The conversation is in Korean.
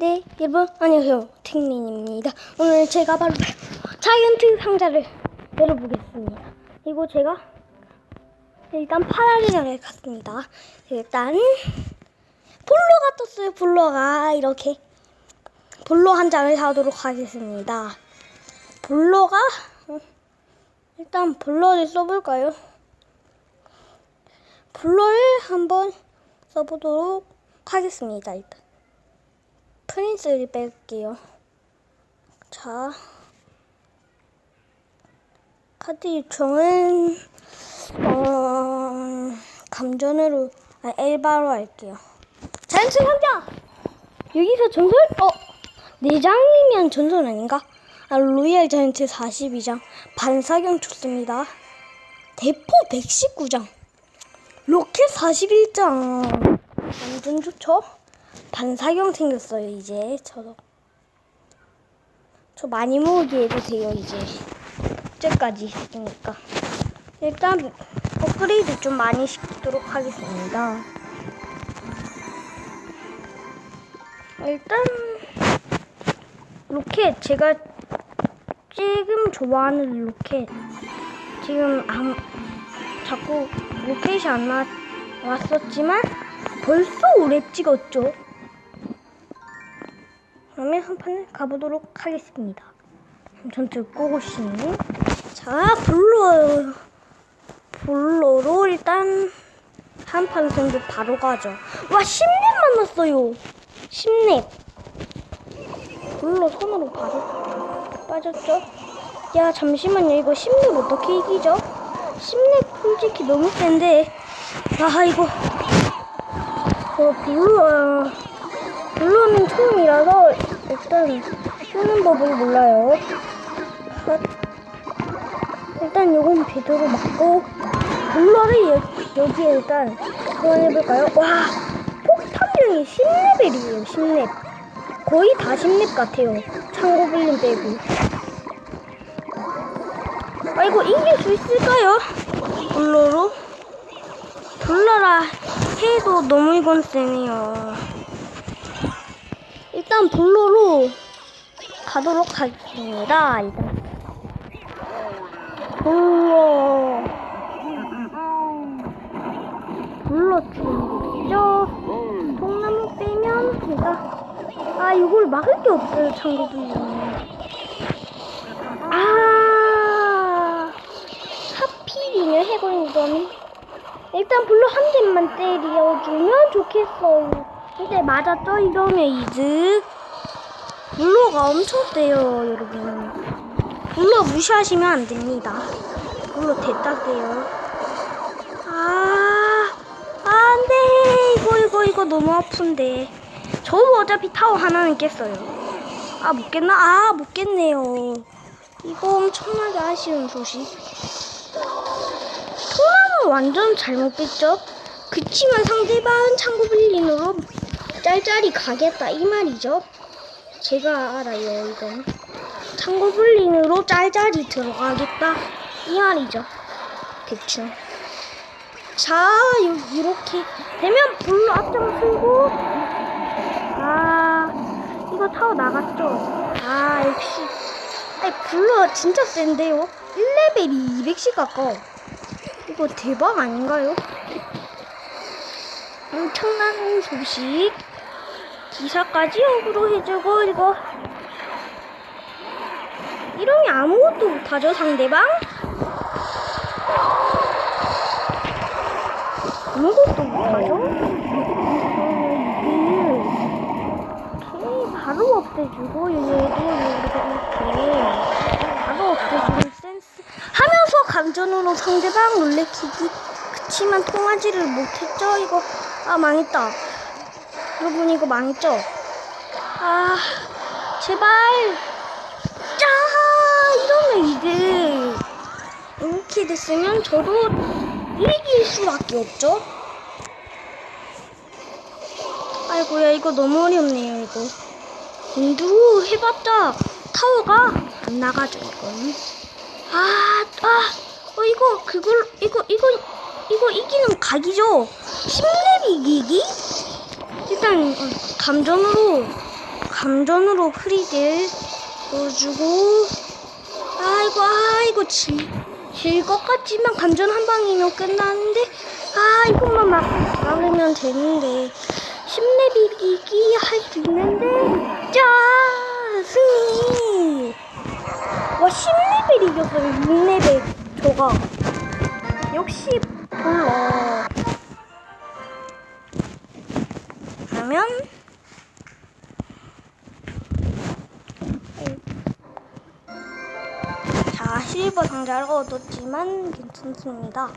네, 여러분 안녕하세요. 팅민입니다. 오늘 제가 바로 자이언트 상자를 열어보겠습니다. 그리고 제가 일단 파라리나를 갔습니다. 일단 볼로가 떴어요. 볼로가 이렇게 볼로 한 장을 사도록 하겠습니다. 볼로가 어, 일단 볼로를 써볼까요? 볼로를 한번 써보도록 하겠습니다. 일단. 프린스를 뺄게요. 자, 카드 요청은 어 감전으로 아, 엘바로 할게요. 자연스 상자 여기서 전설 어네 장이면 전설 아닌가? 아 로얄 자이언트 42장 반사경 좋습니다. 대포 119장 로켓 41장 완전 좋죠? 반사경 생겼어요 이제. 저도. 저 많이 모으기 해도 돼요 이제. 이제까지 있으니까. 일단 업그레이드 좀 많이 시키도록 하겠습니다. 일단 로켓 제가 지금 좋아하는 로켓. 지금 안, 자꾸 로켓이 안 나, 왔었지만 벌써 오래 찍었죠 그러면 한 판을 가보도록 하겠습니다. 전투 꼬고신. 자, 블로, 블로로 일단 한 판 정도 바로 가죠. 와, 10렙 만났어요. 10렙. 블로 손으로 바로 빠졌죠? 야, 잠시만요. 이거 10렙 어떻게 이기죠? 10렙 솔직히 너무 센데. 아, 이거. 어, 블로, 블루는 처음이라서 일단 쓰는 법을 몰라요. 컷. 일단 요건 비도로 맞고 블루를 여, 여기에 일단 소환해볼까요? 와 폭탄병이 10레벨이에요 10렙 거의 다 10렙 같아요 창고블린 빼고 아이고 이길 수 있을까요? 블루로 블루라 해도 너무 이건 세네요 일단 볼로로 가도록 하겠습니다. 일단 볼로 볼로 준비죠. 통나무 빼면 제가 아 이걸 막을 게 없어요 참고도 아 하필이면 해골무덤이 일단 볼로 한 대만 때려주면 좋겠어요. 근데 맞았죠? 이러면 이득. 블로가 엄청 세요, 여러분. 블로 무시하시면 안 됩니다. 블로 됐다 세요. 아, 안 돼. 이거, 이거, 이거 너무 아픈데. 저도 어차피 타워 하나는 깼어요. 아, 못 깼나? 아, 못 깼네요. 이거 엄청나게 아쉬운 소식. 통화는 완전 잘못 뺐죠? 그치만 상대방은 창고블린으로 짤짤이 가겠다 이 말이죠. 제가 알아요 이건. 창고블린으로 짤짤이 들어가겠다 이 말이죠. 대충. 자 요- 이렇게 되면 불로 앞장서고 아 이거 타고 나갔죠. 아 역시 아니 불로 진짜 센데요. 1레벨이 200씩 가까워. 이거 대박 아닌가요? 엄청난 소식. 기사까지 역으로 해주고 이거. 이러면 아무것도 못하죠 상대방? 아무것도 못하죠? 어, 이게 바로 없애주고 얘도 이렇게 바로 없애주는 센스. 하면서 감전으로 상대방 놀래키기. 그치만 통하지를 못했죠 이거. 아 망했다 여러분 이거 망했죠? 아 제발 짜 이러면 이득 이렇게 됐으면 저도 이길 수밖에 없죠? 아이고야 이거 너무 어렵네요 이거 인두로 해봤자 타워가 안 나가죠 이건 아, 아, 어, 이거, 그걸, 이거, 이거, 이거 이기는 각이죠? 10렙 이기기? 일단, 어, 감전으로 감전으로 프리딜 넣어주고 아이고 아이고 질것 같지만 감전 한 방이면 끝나는데 아 이것만 막 막으면 되는데. 10레벨 이기 할 수 있는데 짜 승리 와 10레벨 이겼어요. 6레벨 저가 역시 불러 그러면 자 실버 상자를 얻었지만 괜찮습니다